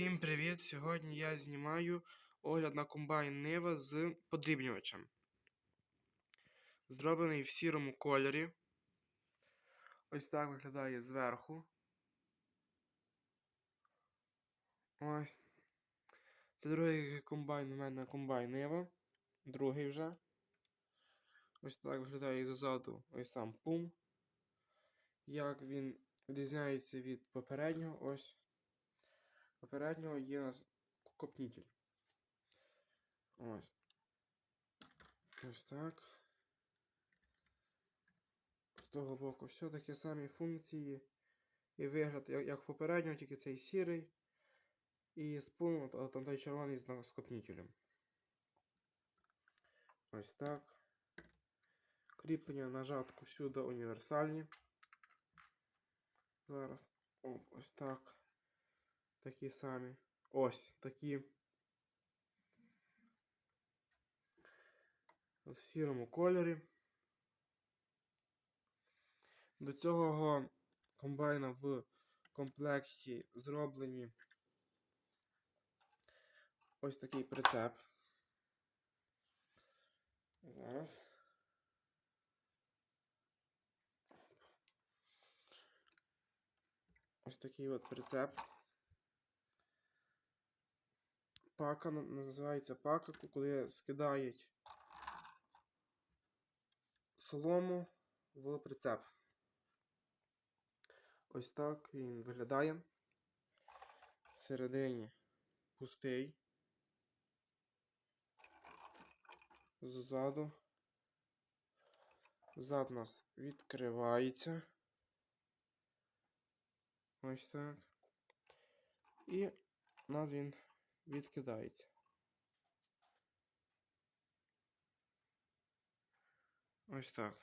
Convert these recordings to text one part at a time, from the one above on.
Всім привіт! Сьогодні я знімаю огляд на комбайн Нива з подрібнювачем. Зроблений в сірому кольорі. Ось так виглядає зверху. Ось. Це другий комбайн у мене комбайн Нива. Другий вже. Ось так виглядає ззаду ось сам пум. Як він відрізняється від попереднього, ось. Попереднього є копнітель. Ось. Ось так. З того боку все такі самі функції і вигляд, як, як попереднього, тільки цей сірий. І спун, там той червоний з копнітелем. Ось так. Кріплення на жатку всюди універсальні. Зараз. Оп, ось так. Такі самі. Ось такі. В сірому кольорі. До цього комбайна в комплекті зроблені ось такий прицеп. Зараз. Ось такий от прицеп. Пака називається пака, коли скидають солому в прицеп. Ось так він виглядає. Всередині пустий. Ззаду. Зад нас відкривається. Ось так. І у нас він відкидається. Ось так.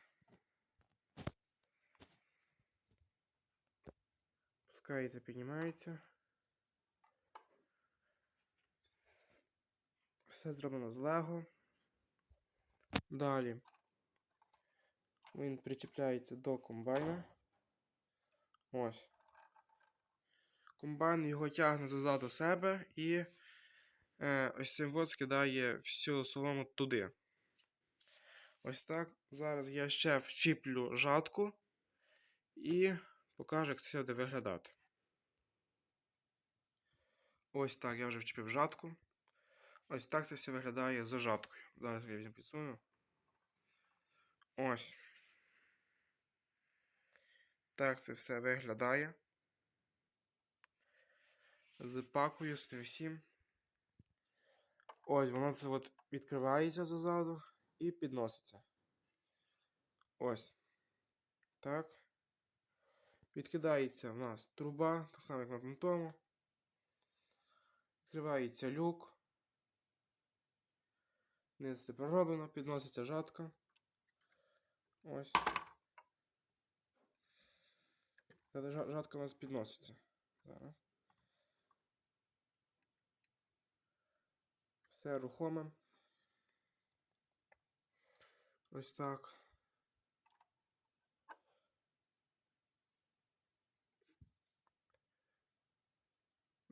Пускається, піднімається. Все зроблено з Лего. Далі він причіпляється до комбайна. Ось. Комбайн його тягне ззаду себе і ось цим вот скидає всю солому туди. Ось так. Зараз я ще вчіплю жатку і покажу, як це буде виглядати. Ось так, я вже вчепив жатку. Ось так це все виглядає з жаткою. Зараз я візьму підсуну. Ось. Так це все виглядає. З пакою, з тим всім. Ось, воно от відкривається ззаду і підноситься. Ось. Так. Відкидається в нас труба, так само, як на тому. Відкривається люк. Низ це пророблено, підноситься жатка. Ось. Жатка у нас підноситься. Зараз. Все рухоме. Ось так.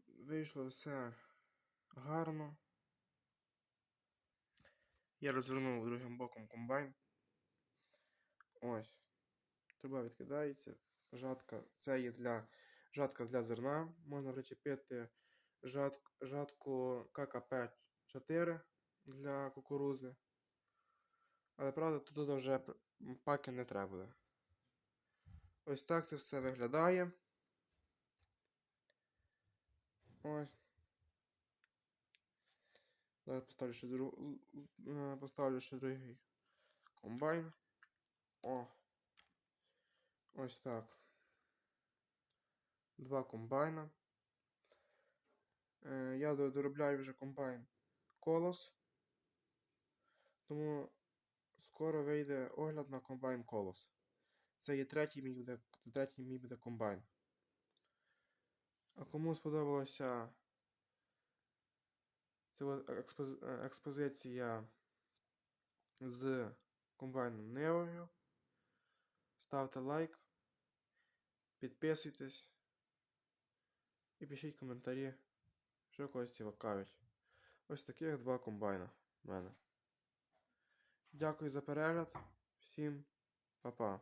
Вийшло все гарно. Я розвернув другим боком комбайн. Ось. Труба відкидається. Жатка. Це є для жатка для зерна. Можна причепити жат, жатку ККП-4 для кукурузи. Але правда, тут вже паки не треба. Ось так це все виглядає. Ось. Зараз поставлю ще, друг... е, поставлю ще другий комбайн. О. Ось так. Два комбайна. Е, я доробляю вже комбайн Колос. Тому скоро вийде огляд на комбайн Колос. Це є третій мій буде, третій мій буде комбайн. А кому сподобалося ця експозиція з комбайном Неою, ставте лайк, підписуйтесь і пишіть коментарі. Ще когось цікавить. Ось таких два комбайна в мене. Дякую за перегляд. Всім па-па.